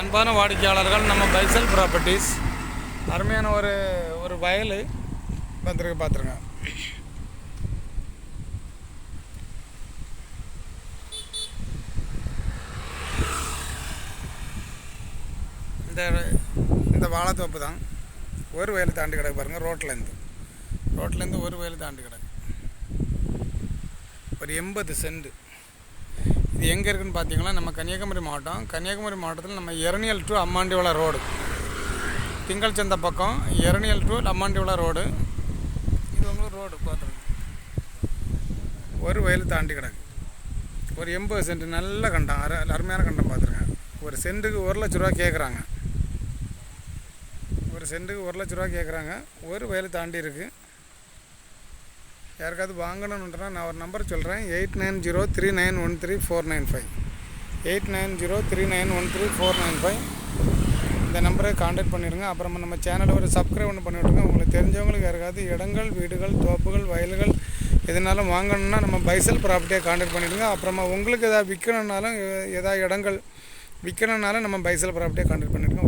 அன்பான வாடிக்கையாளர்கள் நம்ம பைசல் ப்ராப்பர்ட்டிஸ் அருமையான ஒரு ஒரு வயல். வந்துருக்கு பார்த்துருங்க. இந்த இந்த வாழைத்தோப்பு தான். ஒரு வயல் தாண்டி கிடக்கு பாருங்கள் ரோட்லேருந்து ரோட்லேருந்து ஒரு வயல் தாண்டி கிடக்கு. ஒரு எண்பது சென்ட் இது எங்கே இருக்குன்னு பார்த்தீங்கன்னா நம்ம கன்னியாகுமரி மாவட்டம். கன்னியாகுமரி மாவட்டத்தில் நம்ம இரணியல் டு அம்மாண்டிவளா ரோடு. திங்கள் சந்தை பக்கம் இரணியல் டு அம்மாண்டிவளா ரோடு. இது உங்களுக்கு ரோடு பார்த்துருங்க. ஒரு வயல் தாண்டி கிடக்கு. ஒரு எண்பது சென்ட் நல்ல கண்டம். அரு அருமையான கண்டம் பார்த்துருக்கேன் ஒரு சென்ட்டுக்கு ஒரு லட்ச ரூபா கேட்குறாங்க ஒரு சென்ட்டுக்கு ஒரு லட்ச ரூபா கேட்குறாங்க ஒரு வயல் தாண்டி இருக்குது யாருக்காவது வாங்கணுன்றனா நான் ஒரு நம்பர் சொல்கிறேன் eight nine zero three nine one three four nine five. Eight nine zero three nine one three four nine five. இந்த நம்பரை காண்டாக்ட் பண்ணிடுங்க. அப்புறமா நம்ம சேனலை ஒரு சப்ஸ்கிரைப் ஒன்று பண்ணிவிட்டுங்க உங்களுக்கு தெரிஞ்சவங்களுக்கு யாருக்காவது இடங்கள் வீடுகள் தோப்புகள் வயல்கள் எதுனாலும் வாங்கணும்னா நம்ம பைசல் ப்ராப்பர்ட்டியை காண்டாக்ட் பண்ணிவிடுங்க அப்புறமா உங்களுக்கு எதாவது விற்கணுன்னாலும் எதாவது இடங்கள் விற்கணுன்னாலும் நம்ம பைசல் ப்ராப்பர்ட்டியை காண்டாக்ட் பண்ணிவிடுங்க